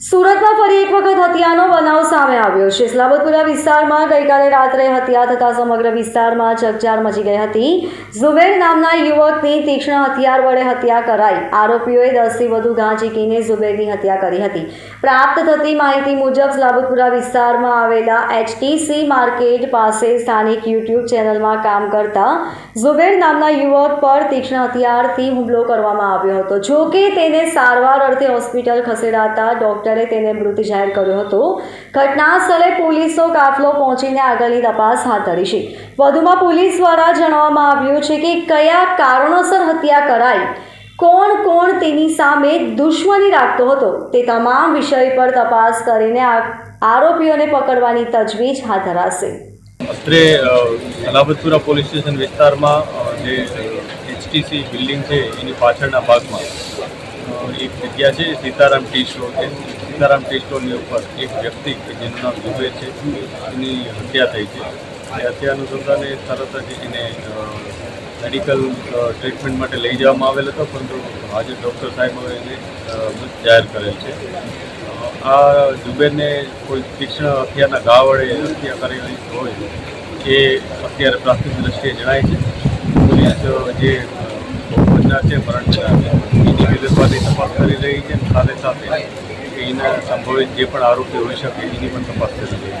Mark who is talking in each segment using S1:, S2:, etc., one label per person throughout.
S1: સુરતમાં ફરી એક વખત હત્યાનો બનાવ સામે આવ્યો છે. સલાબતપુરા વિસ્તારમાં ગઈકાલે રાત્રે હત્યા થતાં સમગ્ર વિસ્તારમાં ચકચાર મચી ગઈ હતી. ઝુબેર નામના યુવકની તીક્ષ્ણ હથિયાર વડે હત્યા કરાઈ. આરોપીઓએ દસથી વધુ ઘા ચીકીને ઝુબેરની હત્યા કરી હતી. પ્રાપ્ત થતી માહિતી મુજબ સલાબતપુરા વિસ્તારમાં આવેલા એચટીસી માર્કેટ પાસે સ્થાનિક યુટ્યુબ ચેનલમાં કામ કરતા ઝુબેર નામના યુવક પર તીક્ષ્ણ હથિયારથી હુમલો કરવામાં આવ્યો હતો. જો કે તેને સારવાર અર્થે હોસ્પિટલ ખસેડાતા ડોક્ટરે તેને મૃત જાહેર કર્યો હતો. ઘટના સ્થળે પોલીસનો કાફલો પહોંચીને આગળની તપાસ હાથ ધરી છે. વધુમાં પોલીસ દ્વારા જણાવવામાં આવ્યું છે કે કયા કારણોસર હત્યા કરાઈ? કોણ કોણ તેની સામે દુશ્મની રાખતો હતો? તે તમામ વિષય પર તપાસ કરીને આરોપીઓને પકડવાની તજવીજ હાથ ધરાશે.
S2: અત્રે અલાબતપુરા પોલીસ સ્ટેશન વિસ્તારમાં જે એચટીસી બિલ્ડિંગ છે, એની પાછળના ભાગમાં એક જગ્યા છે, સીતારામ ટી સ્ટોર છે. સીતારામ ટેસ્ટોની ઉપર એક વ્યક્તિ કે જેનું નામ ઝુબેર છે, એની હત્યા થઈ છે. એ હત્યા અનુસંધાને તરત જ એને મેડિકલ ટ્રીટમેન્ટ માટે લઈ જવામાં આવેલ હતો, પરંતુ આજે ડૉક્ટર સાહેબોએ એને મૃત જાહેર કરેલ છે. આ જુબેરને કોઈ તીક્ષ્ણ હથિયારના ઘા વડે હત્યા કરેલી હોય એ અત્યારે પ્રાથમિક દ્રષ્ટિએ જણાય છે. પોલીસ જે ભોગબનનાર છે પરંતુ એની વિગતવાદી તપાસ કરી રહી છે સાથે સાથે એના સંભવિત જે પણ આરોપી હોઈ શકે, એની પણ તપાસ કરી છે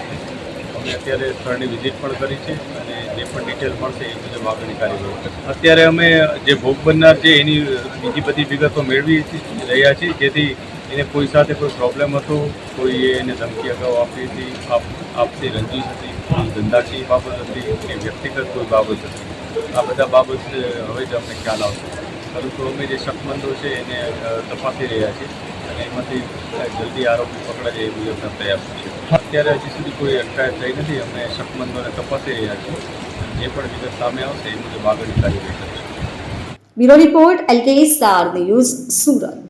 S2: અમે અત્યારે સ્થળની વિઝિટ પણ કરી છે અને જે પણ ડિટેલ મળશે એ મુજબ આગળની કાર્યવાહી અત્યારે અમે જે ભોગ બનનાર છે, એની બીજી બધી વિગતો મેળવી રહ્યા છીએ, જેથી એને કોઈ સાથે કોઈ પ્રોબ્લેમ હતો કોઈએ એને ધમકી અગાઉ આપી હતી, આપ આપતી રંજીશ હતી ધંધાકીય બાબત હતી, કે વ્યક્તિગત કોઈ બાબત હતી. આ બધા બાબત હવે જ અમને ખ્યાલ આવશે. પરંતુ અમે જે શકમંદો છે એને તપાસી રહ્યા છીએ અને એમાંથી જલ્દી આરોપી પકડાય એ મુજબના પ્રયાસ છે. અત્યારે હજી સુધી કોઈ અટકાયત થઈ નથી, અમે શકમંદોને તપાસી રહ્યા છીએ. જે પણ વિગત સામે આવશે એ મુજબ આગળની કાર્યવાહી કરીશું.
S1: Bureau report, LK star news Surat.